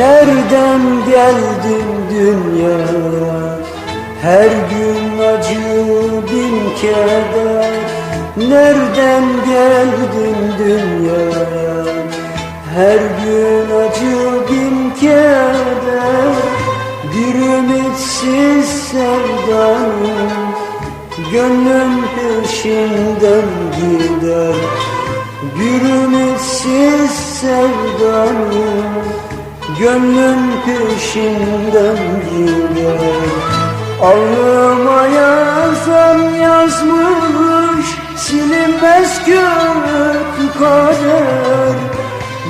Nereden geldin dünyaya Her gün acı bin keder Nereden geldin dünyaya Her gün acı bin keder Bir ümitsiz sevdanın Gönlüm peşinden gider. Bir ümitsiz sevdanın Gönlüm peşinden gider Alnıma yazan yazmış Silinmez kötü kader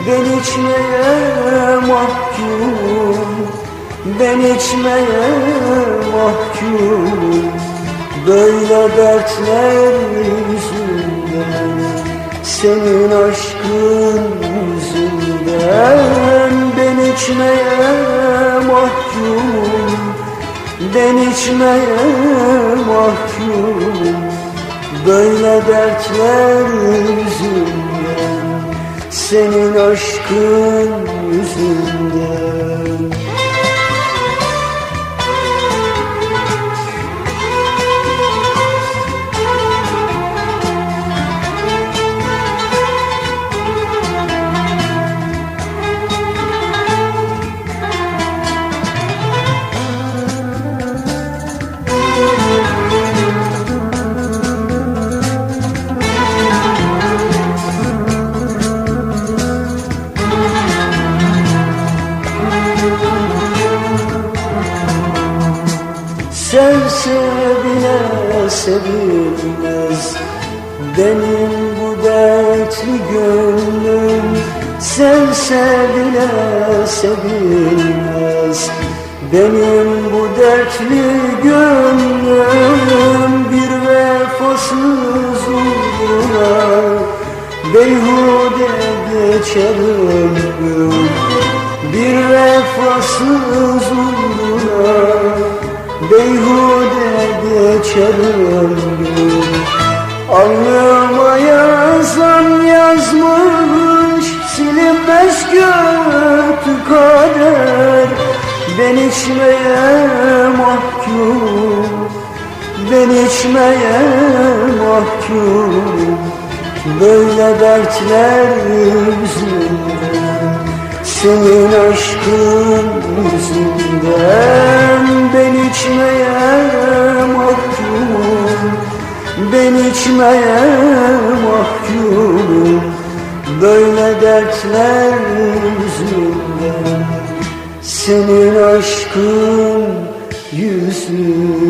Ben içmeye mahkum Ben içmeye mahkum. Böyle dertler yüzünden Senin aşkın yüzünden içmeye mahkum Ben içmeye mahkum. Böyle dertler yüzünden Senin aşkın yüzünden Sevse bile sevilmez Benim bu dertli gönlüm Sevse bile sevilmez. Benim bu dertli gönlüm Bir vefasız uğruna Beyhude geçer ömrüm geçer ömrüm Alnıma yazan yazmış Silinmez kötü kader. Ben içmeye mahkum Ben içmeye mahkum. Böyle dertler yüzünden Senin aşkın yüzünden. Ben içmeye mahkum Ben içmeye mahkum Böyle dertler yüzünden Senin aşkın yüzünden